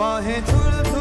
बाहे झुल